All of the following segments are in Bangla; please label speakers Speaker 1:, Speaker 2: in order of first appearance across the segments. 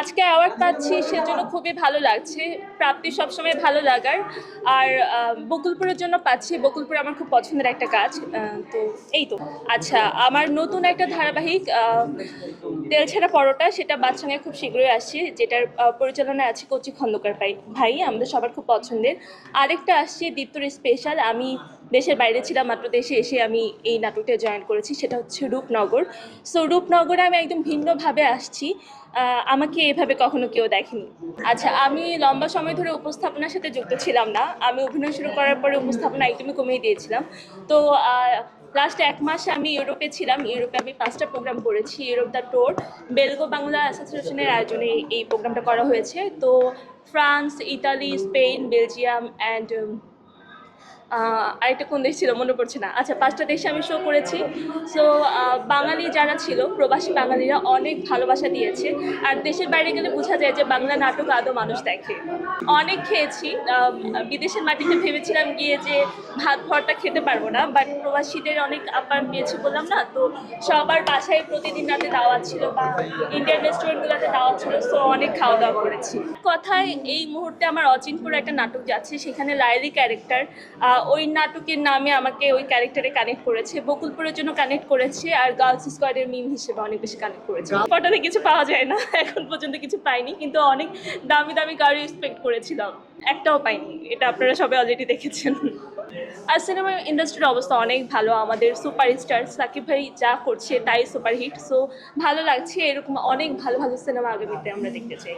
Speaker 1: আজকে অ্যাওয়ার্ড পাচ্ছি সেজন্য খুবই ভালো লাগছে। প্রাপ্তি সবসময় ভালো লাগার। আর বকুলপুরের জন্য পাচ্ছি। বকুলপুর আমার খুব পছন্দের একটা কাজ তো এই তো। আচ্ছা আমার নতুন একটা ধারাবাহিক তেল ছাড়া পরোটা, সেটা বাচ্চাঙ্গে খুব শীঘ্রই আসছে, যেটার পরিচালনায় আছে কচি খন্দকার ভাই। ভাই, আমাদের সবার খুব পছন্দের। আরেকটা আসছে দীপ্তর স্পেশাল আমি দেশের বাইরে ছিলাম, মাত্র দেশে এসে আমি এই নাটকটা জয়েন করেছি, সেটা হচ্ছে রূপনগর। সো রূপনগরে আমি একদম ভিন্নভাবে আসছি। আমাকে এভাবে কখনো কেউ দেখেনি। আচ্ছা আমি লম্বা সময় ধরে উপস্থাপনার সাথে যুক্ত ছিলাম না। আমি অভিনয় শুরু করার পরে উপস্থাপনা একদমই কমিয়ে দিয়েছিলাম। তো লাস্ট এক মাস আমি ইউরোপে ছিলাম। ইউরোপে আমি পাঁচটা প্রোগ্রাম করেছি ইউরোপ দ্য টোর বেলগো বাংলা অ্যাসোসিয়েশনের আয়োজনে এই প্রোগ্রামটা করা হয়েছে। তো, France, Italy, Spain, Belgium and আরেকটা কোন দেশ ছিল, মনে পড়ছে না। আচ্ছা পাঁচটা দেশে আমি শো করেছি। সো বাঙালি যারা ছিল, প্রবাসী বাঙালিরা অনেক ভালোবাসা দিয়েছে। আর দেশের বাইরে গেলে বোঝা যায় যে বাংলা নাটক আদৌ মানুষ দেখে। অনেক খেয়েছি। বিদেশের মাটিতে ভেবেছিলাম গিয়ে যে ভাত ভরটা খেতে পারব না বাট প্রবাসীদের অনেক আপার পেয়েছি বললাম না? তো সবার বাসায় প্রতিদিন রাতে দাওয়াত ছিল বা ইন্ডিয়ান রেস্টুরেন্টগুলোতে দাওয়াত ছিল সো অনেক খাওয়া দাওয়া করেছি। কথায়, এই মুহূর্তে আমার অচিনপুর একটা নাটক যাচ্ছে, সেখানে লাইলি ক্যারেক্টার ওই নাটকের নামে আমাকে ওই ক্যারেক্টারে কানেক্ট করেছে বকুলপুরের জন্য কানেক্ট করেছে আর গার্লস স্কোয়াডের মিম হিসেবে অনেক বেশি কানেক্ট করেছে। ফটোতে কিছু পাওয়া যায় না এখন পর্যন্ত কিছু পাইনি কিন্তু অনেক দামি দামি গাড়ি এক্সপেক্ট করেছিলাম। একটাও পাইনি এটা আপনারা সবাই অলরেডি দেখেছেন। আর সিনেমা ইন্ডাস্ট্রির অবস্থা অনেক ভালো আমাদের সুপারস্টার সাকিব ভাই যা করছে তাই সুপারহিট সো ভালো লাগছে এরকম অনেক ভালো ভালো সিনেমা আগামীতে আমরা দেখতে চাই।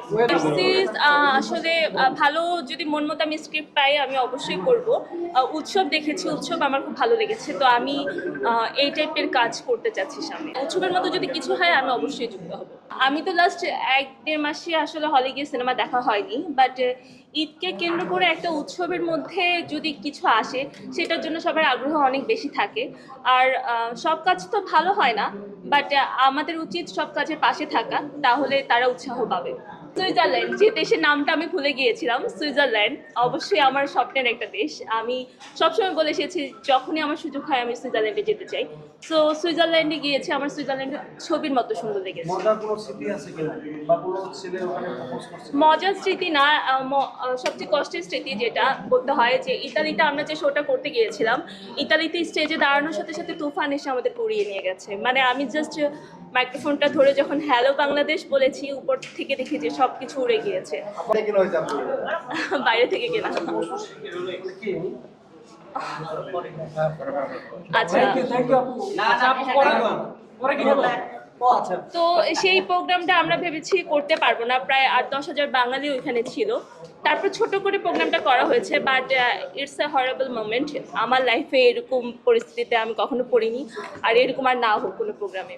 Speaker 1: সিরিজ আসলে ভালো যদি মন মতো আমি স্ক্রিপ্ট পাই আমি অবশ্যই করব। উৎসব দেখেছি, উৎসব আমার খুব ভালো লেগেছে। তো আমি এই টাইপের কাজ করতে চাচ্ছি সামনে। উৎসবের মতো যদি কিছু হয়, আমি অবশ্যই যুক্ত হব। আমি তো লাস্ট এক দেড় মাসে আসলে হলে গিয়ে সিনেমা দেখা হয়নি বাট ঈদকে কেন্দ্র করে একটা উৎসবের মধ্যে যদি কিছু আসে, সেটার জন্য সবার আগ্রহ অনেক বেশি থাকে। আর সব কাজ তো ভালো হয় না বাট আমাদের উচিত সব কাজের পাশে থাকা, তাহলে তারা উৎসাহ পাবে। সুইজারল্যান্ড যে দেশের নামটা আমি ভুলে গিয়েছিলাম সুইজারল্যান্ড। অবশ্যই আমার স্বপ্নের একটা দেশ। আমি সবসময় বলে এসেছি যখনই আমার সুযোগ হয় আমি সুইজারল্যান্ডে যেতে চাই। সো সুইজারল্যান্ডে গিয়েছি আমার সুইজারল্যান্ড ছবির মতো সুন্দর লেগেছে।
Speaker 2: মজার স্মৃতি
Speaker 1: না সবচেয়ে কষ্টের স্মৃতি যেটা বলতে হয় যে ইতালিতে আমরা যে শোটা করতে গিয়েছিলাম ইতালিতে স্টেজে দাঁড়ানোর সাথে সাথে তুফান এসে আমাদের পুড়িয়ে নিয়ে গেছে। মানে আমি জাস্ট মাইক্রোফোনটা ধরে যখন হ্যালো বাংলাদেশ বলেছি উপর থেকে দেখি যে সব কিছু উড়ে গিয়েছে বাইরে থেকে কেনা। আচ্ছা।
Speaker 2: আচ্ছা
Speaker 1: তো সেই প্রোগ্রামটা আমরা ভেবেছি করতে পারব না। প্রায় আট দশ হাজার বাঙালি ওইখানে ছিল। তারপর ছোট করে প্রোগ্রামটা করা হয়েছে but it's a horrible moment আমার লাইফে এরকম পরিস্থিতিতে আমি কখনো পড়িনি আর এরকম আর না হোক কোনো প্রোগ্রামে।